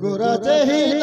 गुराचे हित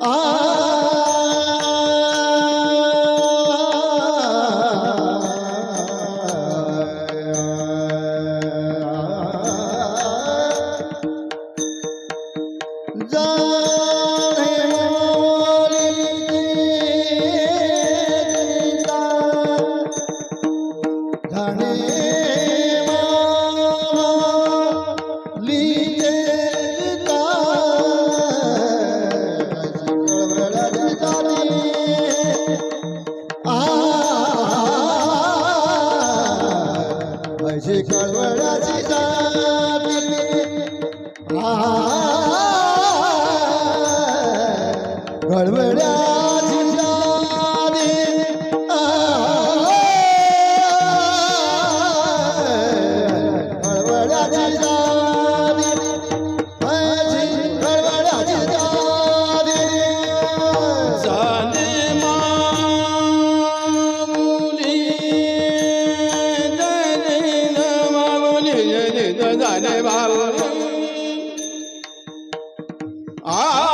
Oh. जाने वाला। आ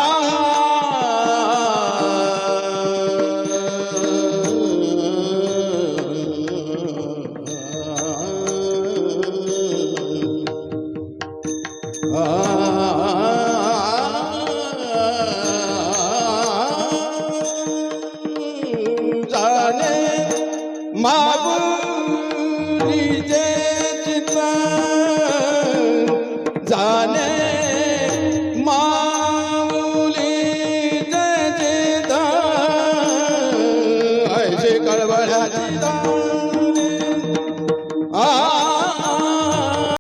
जाने माऊली जय जय दा ऐसे कळवळाची दान